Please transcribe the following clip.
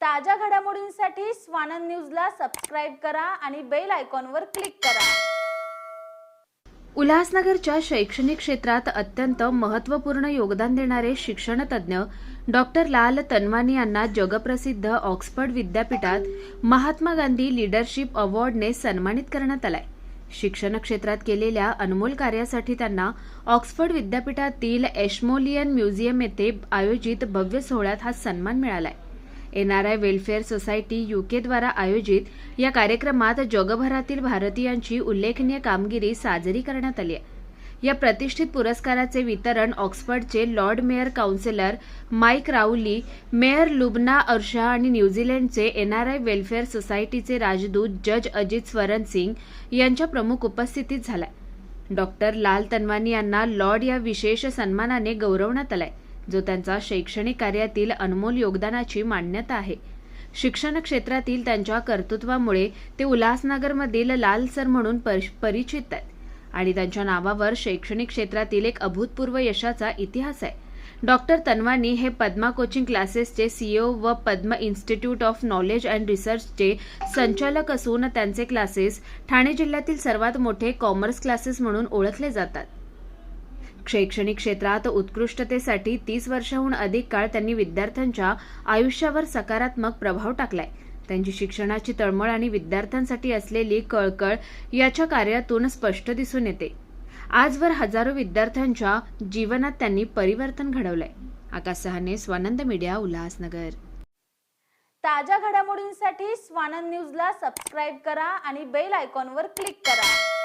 ताज्या घडामोडींसाठी स्वानंद न्यूजला सबस्क्राईब करा आणि बेल आयकॉनवर क्लिक करा. उल्हासनगरच्या शैक्षणिक क्षेत्रात अत्यंत महत्त्वपूर्ण योगदान देणारे शिक्षणतज्ज्ञ डॉक्टर लाल तन्वानी यांना जगप्रसिद्ध ऑक्सफर्ड विद्यापीठात महात्मा गांधी लीडरशिप अवॉर्डने सन्मानित करण्यात आलाय. शिक्षण क्षेत्रात केलेल्या अनमोल कार्यासाठी त्यांना ऑक्सफर्ड विद्यापीठातील एशमोलियन म्युझियम येथे आयोजित भव्य सोहळ्यात हा सन्मान मिळालाय. एनआरआय वेलफेअर सोसायटी युकेद्वारा आयोजित या कार्यक्रमात जगभरातील भारतीयांची उल्लेखनीय कामगिरी साजरी करण्यात आली आहे. या प्रतिष्ठित पुरस्काराचे वितरण ऑक्सफर्डचे lord mayor councillor Mike Rowley mayor Lubna Arsha आणि न्यूझीलंडचे एनआरआय वेलफेअर सोसायटीचे राजदूत जज अजित स्वरण सिंग यांच्या प्रमुख उपस्थितीत झाला डॉक्टर लाल तन्वानी यांना लॉर्ड या विशेष सन्मानाने गौरवण्यात आलाय. जो त्यांचा शैक्षणिक कार्यातील अनमोल योगदानाची मान्यता आहे. शिक्षण क्षेत्रातील त्यांच्या कर्तृत्वामुळे ते उल्हासनगरमधील लाल सर म्हणून परिचित आहेत. आणि त्यांच्या नावावर शैक्षणिक क्षेत्रातील एक अभूतपूर्व यशाचा इतिहास आहे. डॉक्टर तन्वानी हे पद्मा कोचिंग क्लासेसचे सीईओ व Padma institute of knowledge and रिसर्चचे संचालक असून त्यांचे क्लासेस ठाणे जिल्ह्यातील सर्वात मोठे कॉमर्स क्लासेस म्हणून ओळखले जातात. शैक्षणिक क्षेत्रात उत्कृष्टतेसाठी तीस वर्षाहून अधिक काळ त्यांनी विद्यार्थ्यांच्या आयुष्यावर सकारात्मक प्रभाव टाकलाय. त्यांची शिक्षणाची तळमळ आणि विद्यार्थ्यांसाठी असलेली कळकळ याच्या कार्यातून स्पष्ट दिसून येते. आजवर हजारो विद्यार्थ्यांच्या जीवनात त्यांनी परिवर्तन घडवलंय. आकाश सहाने स्वानंद मीडिया उल्हासनगर. ताज्या घडामोडींसाठी स्वानंद न्यूजला सबस्क्राईब करा आणि बेल आयकॉनवर क्लिक करा.